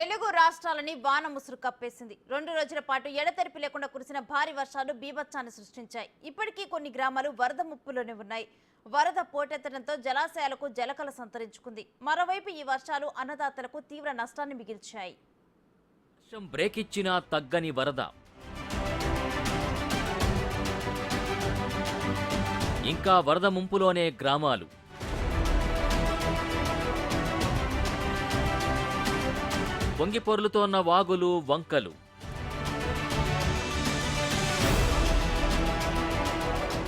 తెలుగు రాష్ట్రాలని వాన ముసురు కప్పేసింది. రెండు రోజుల పాటు ఎడతెరిపి లేకుండా కురిసిన భారీ వర్షాలు బీభత్సాన్ని సృష్టించాయి. ఇప్పటికీ కొన్ని గ్రామాలు వరద ముప్పులోనే ఉన్నాయి. వరద పోటెత్తడంతో జలాశయాలకు జలకల సంతరించుకుంది. మరోవైపు ఈ వర్షాలు అన్నదాతలకు తీవ్ర నష్టాన్ని మిగిల్చాయి. వర్షం బ్రేక్ ఇచ్చినా తగ్గని వరద. ఇంకా వరద ముంపులోనే గ్రామాలు. పొంగి పొర్లుతోన్న వాగులు వంకలు.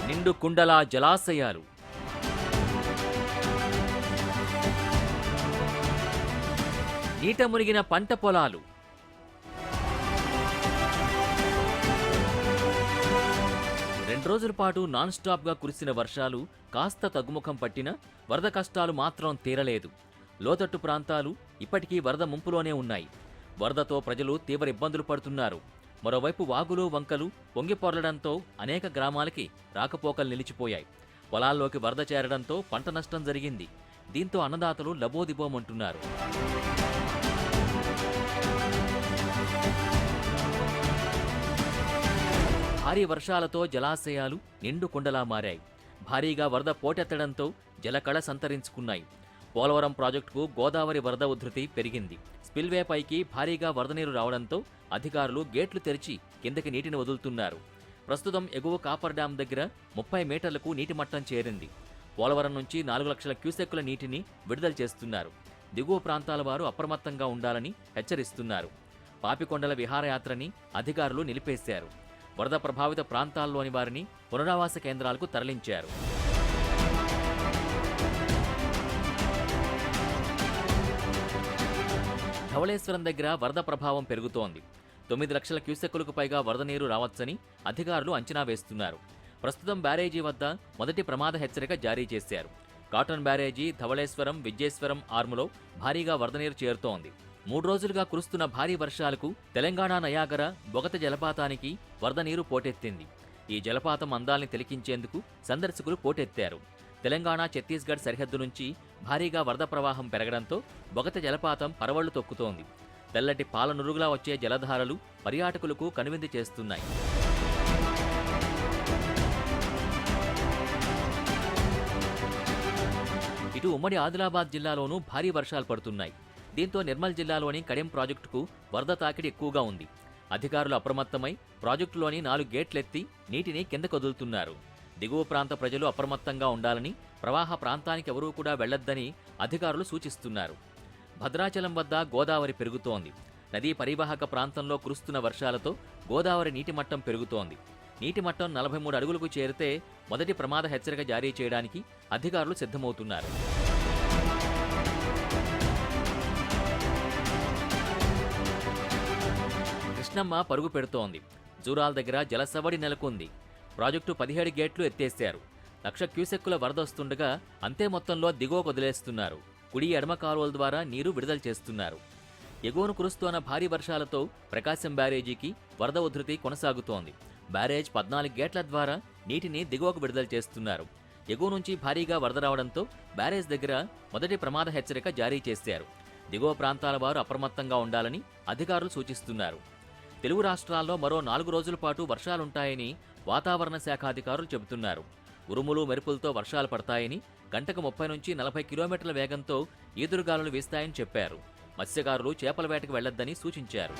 నిండు కుండలా జలాశయాలు. నీట మునిగిన పంట పొలాలు. రెండు రోజుల పాటు నాన్ స్టాప్గా కురిసిన వర్షాలు కాస్త తగ్గుముఖం పట్టినా వరద కష్టాలు మాత్రం తీరలేదు. లోతట్టు ప్రాంతాలు ఇప్పటికీ వరద ముంపులోనే ఉన్నాయి. వరదతో ప్రజలు తీవ్ర ఇబ్బందులు పడుతున్నారు. మరోవైపు వాగులు వంకలు పొంగిపొరలడంతో అనేక గ్రామాలకి రాకపోకలు నిలిచిపోయాయి. పొలాల్లోకి వరద చేరడంతో పంట నష్టం జరిగింది. దీంతో అన్నదాతలు లబోదిబోమంటున్నారు. భారీ వర్షాలతో జలాశయాలు నిండు కుండలా మారాయి. భారీగా వరద పోటెత్తడంతో జలకళ సంతరించుకున్నాయి. పోలవరం ప్రాజెక్టుకు గోదావరి వరద ఉధృతి పెరిగింది. స్పిల్వే పైకి భారీగా వరద నీరు రావడంతో అధికారులు గేట్లు తెరిచి కిందకి నీటిని వదులుతున్నారు. ప్రస్తుతం ఎగువ కాపర్ డ్యాం దగ్గర ముప్పై మీటర్లకు నీటి మట్టం చేరింది. పోలవరం నుంచి నాలుగు లక్షల క్యూసెక్కుల నీటిని విడుదల చేస్తున్నారు. దిగువ ప్రాంతాల వారు అప్రమత్తంగా ఉండాలని హెచ్చరిస్తున్నారు. పాపికొండల విహారయాత్రని అధికారులు నిలిపేశారు. వరద ప్రభావిత ప్రాంతాల్లోని వారిని పునరావాస కేంద్రాలకు తరలించారు. ధవళేశ్వరం దగ్గర వరద ప్రభావం పెరుగుతోంది. తొమ్మిది లక్షల క్యూసెక్కులకు పైగా వరద నీరు రావచ్చని అధికారులు అంచనా వేస్తున్నారు. ప్రస్తుతం బ్యారేజీ వద్ద మొదటి ప్రమాద హెచ్చరిక జారీ చేశారు. కాటన్ బ్యారేజీ ధవళేశ్వరం విజయేశ్వరం ఆర్ములో భారీగా వరద నీరు చేరుతోంది. మూడు రోజులుగా కురుస్తున్న భారీ వర్షాలకు తెలంగాణ నయాగర బొగత జలపాతానికి వరద నీరు పోటెత్తింది. ఈ జలపాతం అందాల్ని తిలకించేందుకు సందర్శకులు పోటెత్తారు. తెలంగాణ ఛత్తీస్గఢ్ సరిహద్దు నుంచి భారీగా వరద ప్రవాహం పెరగడంతో బొగత జలపాతం పరవళ్ళు తొక్కుతోంది. తెల్లటి పాలనురుగులా వచ్చే జలధారలు పర్యాటకులకు కనువిందు చేస్తున్నాయి. ఇటు ఉమ్మడి ఆదిలాబాద్ జిల్లాలోనూ భారీ వర్షాలు పడుతున్నాయి. దీంతో నిర్మల్ జిల్లాలోని కడెం ప్రాజెక్టుకు వరద తాకిడి ఎక్కువగా ఉంది. అధికారులు అప్రమత్తమై ప్రాజెక్టులోని నాలుగు గేట్లెత్తి నీటిని కిందకుదులుతున్నారు దిగువ ప్రాంత ప్రజలు అప్రమత్తంగా ఉండాలని ప్రవాహ ప్రాంతానికి ఎవరూ కూడా వెళ్ళొద్దని అధికారులు సూచిస్తున్నారు. భద్రాచలం వద్ద గోదావరి పెరుగుతోంది. నదీ పరివాహక ప్రాంతంలో కురుస్తున్న వర్షాలతో గోదావరి నీటి మట్టం పెరుగుతోంది. నీటి మట్టం నలభై మూడు అడుగులకు చేరితే మొదటి ప్రమాద హెచ్చరిక జారీ చేయడానికి అధికారులు సిద్ధమవుతున్నారు. కృష్ణమ్మ పరుగు పెడుతోంది. జూరాల దగ్గర జలసవడి నెలకొంది. ప్రాజెక్టు పదిహేడు గేట్లు ఎత్తేశారు. లక్ష క్యూసెక్కుల వరద వస్తుండగా అంతే మొత్తంలో దిగువ వదిలేస్తున్నారు కుడి ఎడమ కాలువల ద్వారా నీరు విడుదల చేస్తున్నారు. ఎగువను కురుస్తున్న భారీ వర్షాలతో ప్రకాశం బ్యారేజీకి వరద ఉధృతి కొనసాగుతోంది. బ్యారేజ్ పద్నాలుగు గేట్ల ద్వారా నీటిని దిగువకు విడుదల చేస్తున్నారు. ఎగువ నుంచి భారీగా వరద రావడంతో బ్యారేజ్ దగ్గర మొదటి ప్రమాద హెచ్చరిక జారీ చేశారు. దిగువ ప్రాంతాల వారు అప్రమత్తంగా ఉండాలని అధికారులు సూచిస్తున్నారు. తెలుగు రాష్ట్రాల్లో మరో నాలుగు రోజుల పాటు వర్షాలుంటాయని వాతావరణ శాఖ అధికారులు చెబుతున్నారు. ఉరుములు మెరుపులతో వర్షాలు పడతాయని గంటకు ముప్పై నుంచి నలభై కిలోమీటర్ల వేగంతో ఈదురుగాలులు వీస్తాయని చెప్పారు. మత్స్యకారులు చేపల వేటకు వెళ్ళొద్దని సూచించారు.